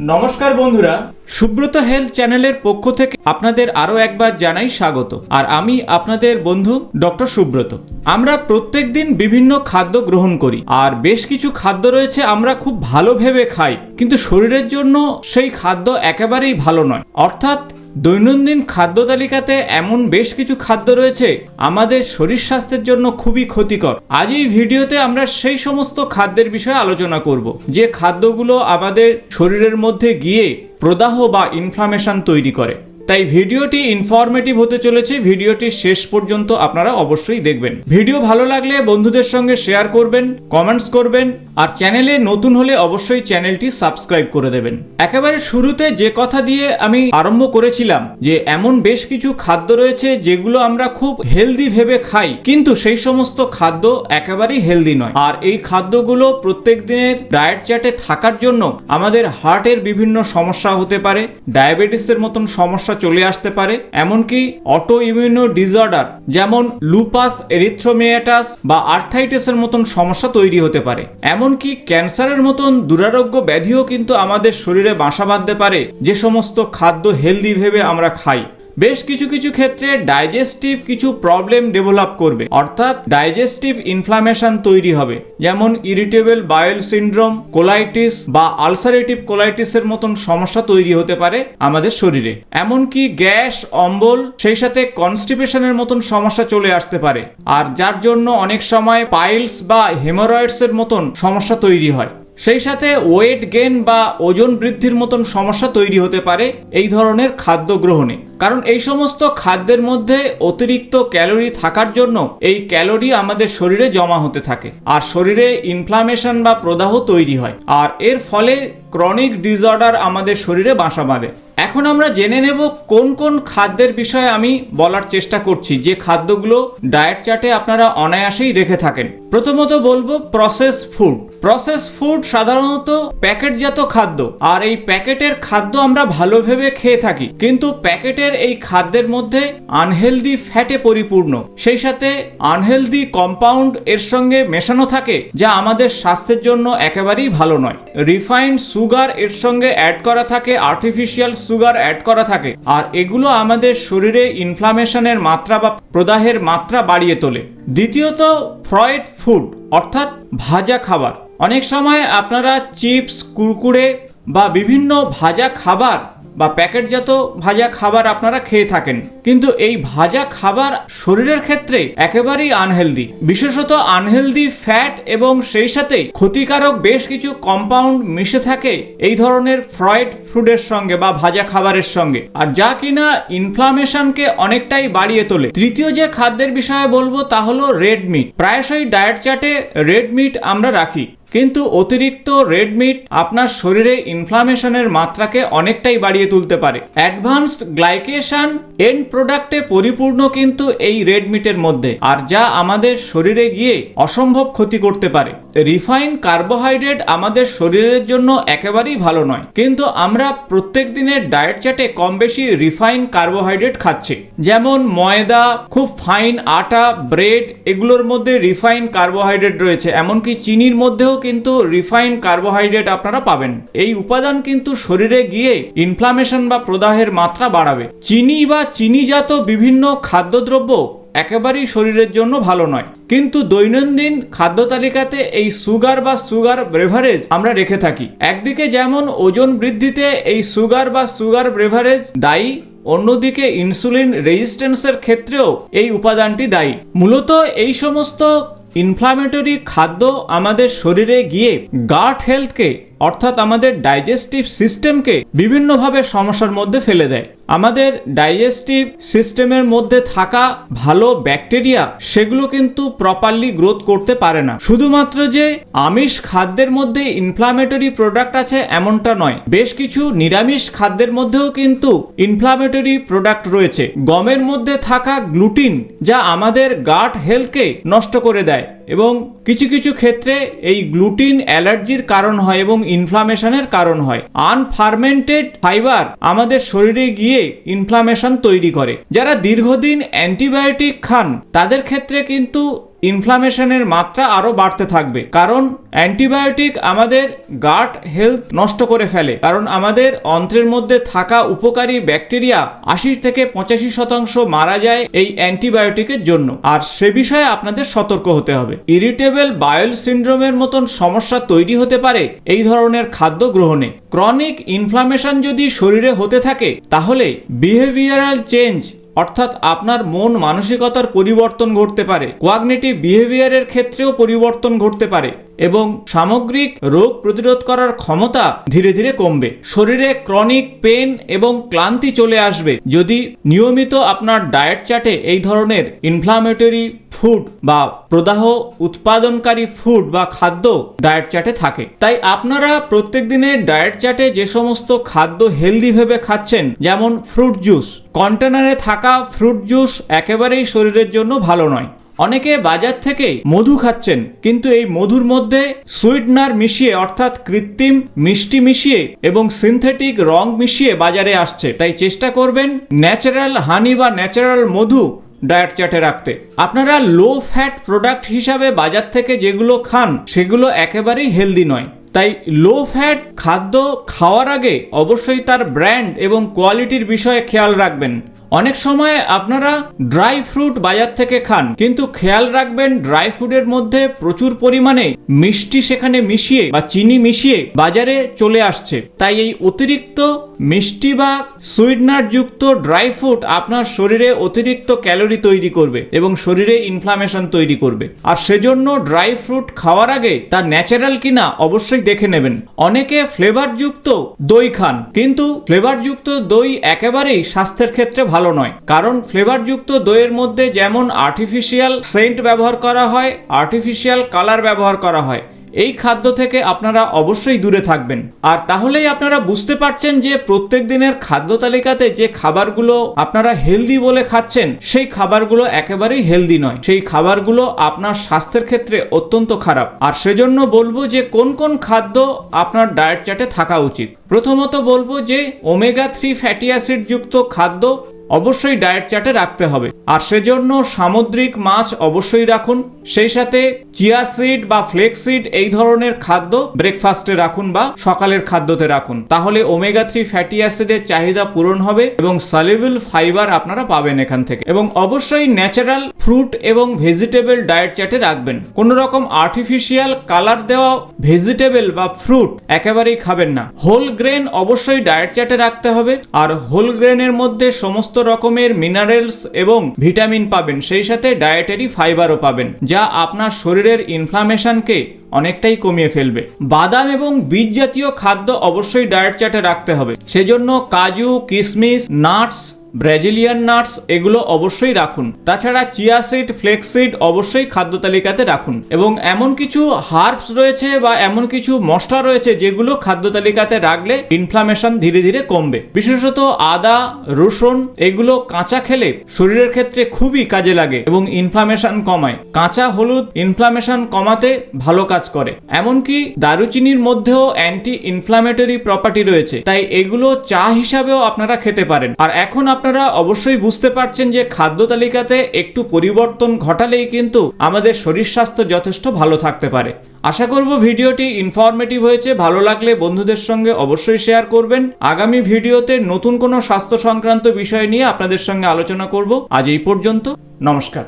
নমস্কার বন্ধুরা। সুব্রত হেলথ চ্যানেলের পক্ষ থেকে আপনাদের আরও একবার জানাই স্বাগত। আর আমি আপনাদের বন্ধু ডক্টর সুব্রত। আমরা প্রত্যেক দিন বিভিন্ন খাদ্য গ্রহণ করি। আর বেশ কিছু খাদ্য রয়েছে আমরা খুব ভালো ভেবে খাই। কিন্তু শরীরের জন্য সেই খাদ্য একেবারেই ভালো নয়। অর্থাৎ দৈনন্দিন খাদ্য তালিকাতে এমন বেশ কিছু খাদ্য রয়েছে, আমাদের শরীর স্বাস্থ্যের জন্য খুবই ক্ষতিকর। আজ এই ভিডিওতে আমরা সেই সমস্ত খাদ্যের বিষয়ে আলোচনা করব, যে খাদ্যগুলো আমাদের শরীরের মধ্যে গিয়ে প্রদাহ বা ইনফ্লামেশন তৈরি করে। তাই ভিডিওটি ইনফরমেটিভ হতে চলেছে। ভিডিওটি শেষ পর্যন্ত আপনারা অবশ্যই দেখবেন। ভিডিও ভালো লাগলে বন্ধুদের সঙ্গে শেয়ার করবেন কমেন্টস করবেন, আর চ্যানেলে নতুন হলে অবশ্যই চ্যানেলটি সাবস্ক্রাইব করে দেবেন। একেবারে শুরুতে যে কথা দিয়ে আমি আরম্ভ করেছিলাম, যে এমন বেশ কিছু খাদ্য রয়েছে যেগুলো আমরা খুব হেলদি ভেবে খাই, কিন্তু সেই সমস্ত খাদ্য একেবারেই হেলদি নয়। আর এই খাদ্যগুলো প্রত্যেক দিনের ডায়েট চার্টে থাকার জন্য আমাদের হার্টের বিভিন্ন সমস্যা হতে পারে ডায়াবেটিসের মতন সমস্যা চলে আসতে পারে, এমনকি অটো ইমিউনো ডিসঅর্ডার যেমন লুপাস এরিথ্রোমিয়াটাস বা আর্থাইটিসের মতন সমস্যা তৈরি হতে পারে। এমনকি ক্যান্সারের মতন দুরারোগ্য ব্যাধিও কিন্তু আমাদের শরীরে বাসা বাঁধতে পারে, যে সমস্ত খাদ্য হেলদি ভেবে আমরা খাই। বেশ কিছু কিছু ক্ষেত্রে ডাইজেস্টিভ কিছু প্রবলেম ডেভেলপ করবে। অর্থাৎ ডাইজেস্টিভ ইনফ্লামেশন তৈরি হবে। যেমন ইরিটেবল বায়োল সিন্ড্রোম কোলাইটিস বা আলসারেটিভ কোলাইটিসের মতন সমস্যা তৈরি হতে পারে আমাদের শরীরে। এমনকি গ্যাস, অম্বল সেই সাথে কনস্টিপেশনের মতন সমস্যা চলে আসতে পারে। আর যার জন্য অনেক সময় পাইলস বা হেমোরয়েডসের মতন সমস্যা তৈরি হয়। সেই সাথে ওয়েট গেন বা ওজন বৃদ্ধির মতন সমস্যা তৈরি হতে পারে এই ধরনের খাদ্য গ্রহণে। কারণ এই সমস্ত খাদ্যের মধ্যে অতিরিক্ত ক্যালোরি থাকার জন্য এই ক্যালোরি আমাদের শরীরে জমা হতে থাকে আর শরীরে ইনফ্লামেশন বা প্রদাহ তৈরি হয় আর এর ফলে ক্রনিক ডিসঅর্ডার আমাদের শরীরে বাসা বাঁধে। এখন আমরা জেনে নেব কোন কোন খাদ্যের বিষয়ে আমি বলার চেষ্টা করছি, যে খাদ্যগুলো ডায়েট চার্টে আপনারা অনায়াসেই রেখে থাকেন। প্রথমত বলব প্রসেস ফুড প্রসেস ফুড সাধারণত প্যাকেটজাত খাদ্য। আর এই প্যাকেটের খাদ্য আমরা ভালো ভেবে খেয়ে থাকি। কিন্তু প্যাকেটের এই খাদ্যের মধ্যে আনহেলদি ফ্যাটে পরিপূর্ণ। সেই সাথে আনহেলদি কম্পাউন্ড এর সঙ্গে মেশানো থাকে, যা আমাদের স্বাস্থ্যের জন্য একেবারেই ভালো নয়। রিফাইন্ড সুগার এর সঙ্গে অ্যাড করা থাকে আর্টিফিশিয়াল সুগার অ্যাড করা থাকে। আর এগুলো আমাদের শরীরে ইনফ্লামেশনের মাত্রা বা প্রদাহের মাত্রা বাড়িয়ে তোলে। দ্বিতীয়ত ফ্রয়েড ফুড অর্থাৎ ভাজা খাবার। অনেক সময় আপনারা চিপস কুরকুরে বা বিভিন্ন ভাজা খাবার বা প্যাকেটজাত ভাজা খাবার আপনারা খেয়ে থাকেন। কিন্তু এই ভাজা খাবার শরীরের ক্ষেত্রে একেবারেই আনহেলদি বিশেষত আনহেলদি ফ্যাট এবং সেই সাথে ক্ষতিকারক বেশ কিছু কম্পাউন্ড মিশে থাকে এই ধরনের ফ্রয়েড ফুডের সঙ্গে বা ভাজা খাবারের সঙ্গে। আর যা কিনা ইনফ্লামেশনকে অনেকটাই বাড়িয়ে তোলে। তৃতীয় যে খাদ্যের বিষয়ে বলব তা হলো রেড মিট প্রায়শই ডায়েট চার্টে রেড মিট আমরা রাখি। কিন্তু অতিরিক্ত রেড মিট আপনার শরীরে ইনফ্লামেশনের মাত্রাকে অনেকটাই বাড়িয়ে তুলতে পারে। অ্যাডভান্সড গ্লাইকেশন এন্ড প্রোডাক্টে পরিপূর্ণ কিন্তু এই রেড মিটের মধ্যে, আর যা আমাদের শরীরে গিয়ে অসম্ভব ক্ষতি করতে পারে। রিফাইন কার্বোহাইড্রেট আমাদের শরীরের জন্য একেবারেই ভালো নয়। কিন্তু আমরা প্রত্যেক দিনের ডায়েট চার্টে কম বেশি রিফাইন কার্বোহাইড্রেট খাচ্ছি। যেমন ময়দা, খুব ফাইন আটা ব্রেড এগুলোর মধ্যে রিফাইন কার্বোহাইড্রেট রয়েছে। এমনকি চিনির মধ্যেও কিন্তু রিফাইন কার্বোহাইড্রেট আপনারা পাবেন। এই উপাদান কিন্তু শরীরে গিয়ে ইনফ্লামেশন বা প্রদাহের মাত্রা বাড়াবে। চিনি বা চিনিজাত বিভিন্ন খাদ্যদ্রব্য একেবারেই শরীরের জন্য ভালো নয়। কিন্তু দৈনন্দিন খাদ্য তালিকাতে এই সুগার বা সুগার ব্রেভারেজ আমরা রেখে থাকি। একদিকে যেমন ওজন বৃদ্ধিতে এই সুগার বা সুগার ব্রেভারেজ দায়ী, অন্যদিকে ইনসুলিন রেজিস্ট্যান্সের ক্ষেত্রেও এই উপাদানটি দায়ী। মূলত এই সমস্ত ইনফ্লামেটরি খাদ্য আমাদের শরীরে গিয়ে গার্ট হেলথকে অর্থাৎ আমাদের ডাইজেস্টিভ সিস্টেমকে বিভিন্নভাবে সমস্যার মধ্যে ফেলে দেয়। আমাদের ডাইজেস্টিভ সিস্টেমের মধ্যে থাকা ভালো ব্যাকটেরিয়া সেগুলো কিন্তু প্রপারলি গ্রোথ করতে পারে না। শুধুমাত্র যে আমিষ খাদ্যের মধ্যে ইনফ্লামেটরি প্রোডাক্ট আছে এমনটা নয়, বেশ কিছু নিরামিষ খাদ্যের মধ্যেও কিন্তু ইনফ্লামেটরি প্রোডাক্ট রয়েছে। গমের মধ্যে থাকা গ্লুটিন যা আমাদের গাট হেলথকে নষ্ট করে দেয় এবং কিছু কিছু ক্ষেত্রে এই গ্লুটিন অ্যালার্জির কারণ হয় এবং ইনফ্লামেশনের কারণ হয়। আনফার্মেন্টেড ফাইবার আমাদের শরীরে গিয়ে ইনফ্লামেশন তৈরি করে। যারা দীর্ঘদিন অ্যান্টিবায়োটিক খান, তাদের ক্ষেত্রে কিন্তু ইনফ্লামেশনের মাত্রা আরও বাড়তে থাকবে। কারণ অ্যান্টিবায়োটিক আমাদের গাট হেলথ নষ্ট করে ফেলে। কারণ আমাদের অন্ত্রের মধ্যে থাকা উপকারী ব্যাকটেরিয়া আশি থেকে পঁচাশি শতাংশ মারা যায় এই অ্যান্টিবায়োটিকের জন্য। আর সে বিষয়ে আপনাদের সতর্ক হতে হবে। ইরিটেবল বায়োল সিন্ড্রোমের মতন সমস্যা তৈরি হতে পারে এই ধরনের খাদ্য গ্রহণে। ক্রনিক ইনফ্লামেশন যদি শরীরে হতে থাকে, তাহলে বিহেভিয়ারাল চেঞ্জ অর্থাৎ আপনার মন মানসিকতার পরিবর্তন ঘটতে পারে কোয়াগনেটিভ বিহেভিয়ারের ক্ষেত্রেও পরিবর্তন ঘটতে পারে এবং সামগ্রিক রোগ প্রতিরোধ করার ক্ষমতা ধীরে ধীরে কমবে। শরীরে ক্রনিক পেন এবং ক্লান্তি চলে আসবে। যদি নিয়মিত আপনার ডায়েট চাটে এই ধরনের ইনফ্লামেটরি ফুড বা প্রদাহ উৎপাদনকারী ফুড বা খাদ্য ডায়েট চার্টে থাকে। তাই আপনারা প্রত্যেক দিনের ডায়েট চার্টে যে সমস্ত খাদ্য হেলদি ভেবে খাচ্ছেন, যেমন ফ্রুট জুস কন্টেনারে থাকা ফ্রুট জুস একেবারেই শরীরের জন্য ভালো নয়। অনেকে বাজার থেকে মধু খাচ্ছেন, কিন্তু এই মধুর মধ্যে সুইটনার মিশিয়ে, অর্থাৎ কৃত্রিম মিষ্টি মিশিয়ে এবং সিনথেটিক রং মিশিয়ে বাজারে আসছে। তাই চেষ্টা করবেন ন্যাচারাল হানি বা ন্যাচারাল মধু ডায়েট চার্টে রাখতে। আপনারা লো ফ্যাট প্রোডাক্ট হিসাবে বাজার থেকে যেগুলো খান, সেগুলো একেবারেই হেলদি নয়। তাই লো ফ্যাট খাদ্য খাওয়ার আগে অবশ্যই তার ব্র্যান্ড এবং কোয়ালিটির বিষয়ে খেয়াল রাখবেন। অনেক সময় আপনারা ড্রাই ফ্রুট বাজার থেকে খান, কিন্তু খেয়াল রাখবেন ড্রাই ফ্রুটের মধ্যে প্রচুর পরিমাণে মিষ্টি সেখানে মিশিয়ে বা চিনি মিশিয়ে বাজারে চলে আসছে। তাই এই অতিরিক্ত মিষ্টি বা সুইটনার যুক্ত ড্রাই ফ্রুট আপনার শরীরে অতিরিক্ত ক্যালোরি তৈরি করবে এবং শরীরে ইনফ্লামেশন তৈরি করবে। আর সেজন্য ড্রাই ফ্রুট খাওয়ার আগে তা ন্যাচারাল কিনা অবশ্যই দেখে নেবেন। অনেকে ফ্লেভার যুক্ত দই খান, কিন্তু ফ্লেভার যুক্ত দই একেবারেই স্বাস্থ্যের ক্ষেত্রে ভালো নয়। কারণ ফ্লেভারযুক্ত দইয়ের মধ্যে যেমন আর্টিফিশিয়াল সেন্ট ব্যবহার করা হয় আর্টিফিশিয়াল কালার ব্যবহার করা হয়, এই খাদ্য থেকে আপনারা অবশ্যই দূরে থাকবেন। আর তাহলেই আপনারা বুঝতে পারছেন যে প্রত্যেক দিনের খাদ্য তালিকাতে যে খাবারগুলো আপনারা হেলদি বলে খাচ্ছেন, সেই খাবারগুলো একেবারেই হেলদি নয়। সেই খাবারগুলো আপনার স্বাস্থ্যের ক্ষেত্রে অত্যন্ত খারাপ। আর সেজন্য বলব যে কোন কোন খাদ্য আপনার ডায়েট চার্টে থাকা উচিত। প্রথমত বলব যে ওমেগা থ্রি ফ্যাটি অ্যাসিড যুক্ত খাদ্য অবশ্যই ডায়েট চার্টে রাখতে হবে। আর সেজন্য সামুদ্রিক মাছ অবশ্যই রাখুন। সেই সাথে চিয়া সিড বা ফ্লেক্স সিড এই ধরনের খাদ্য ব্রেকফাস্টে রাখুন বা সকালের খাদ্যতে রাখুন। তাহলে ওমেগা থ্রি ফ্যাটি অ্যাসিডের চাহিদা পূরণ হবে এবং সলিবল ফাইবার আপনারা পাবেন এখান থেকে। এবং অবশ্যই ন্যাচারাল ফ্রুট এবং ভেজিটেবল ডায়েট চার্টে রাখবেন। কোনো রকম আর্টিফিশিয়াল কালার দেওয়া ভেজিটেবল বা ফ্রুট একেবারেই খাবেন না। হোল গ্রেন অবশ্যই ডায়েট চার্টে রাখতে হবে। আর হোল গ্রেনের মধ্যে সমস্ত রকমের মিনারেলস এবং ভিটামিন পাবেন। সেই সাথে ডায়েটারি ফাইবারও পাবেন। যা আপনার শরীরের ইনফ্লামেশনকে অনেকটাই কমিয়ে ফেলবে। বাদাম এবং বীজ জাতীয় খাদ্য অবশ্যই ডায়েট চার্টে রাখতে হবে। সেজন্য কাজু কিশমিশ নাটস ব্রাজিলিয়ান নাটস এগুলো অবশ্যই রাখুন। তাছাড়া চিয়া সিড, ফ্লেক্স সিড অবশ্যই খাদ্য তালিকাতে রাখুন। এবং এমন কিছু হার্বস রয়েছে বা এমন কিছু মশলা রয়েছে যেগুলো খাদ্য তালিকাতে রাখলে ইনফ্লামেশন ধীরে ধীরে কমবে। বিশেষত আদা, রসুন, এগুলো কাঁচা খেলে শরীরের ক্ষেত্রে খুবই কাজে লাগে এবং ইনফ্লামেশন কমায়। কাঁচা হলুদ ইনফ্লামেশন কমাতে ভালো কাজ করে। এমনকি দারুচিনির মধ্যেও অ্যান্টি ইনফ্লামেটরি প্রপার্টি রয়েছে। তাই এগুলো চা হিসাবেও আপনারা খেতে পারেন। আর এখন আপনারা অবশ্যই বুঝতে পারছেন যে খাদ্য তালিকাতে একটু পরিবর্তন ঘটালেই কিন্তু আমাদের শরীর স্বাস্থ্য যথেষ্ট ভালো থাকতে পারে। আশা করব ভিডিওটি ইনফরমেটিভ হয়েছে, ভালো লাগলে বন্ধুদের সঙ্গে অবশ্যই শেয়ার করবেন। আগামী ভিডিওতে নতুন কোনো স্বাস্থ্য সংক্রান্ত বিষয় নিয়ে আপনাদের সঙ্গে আলোচনা করব। আজ এই পর্যন্ত, নমস্কার।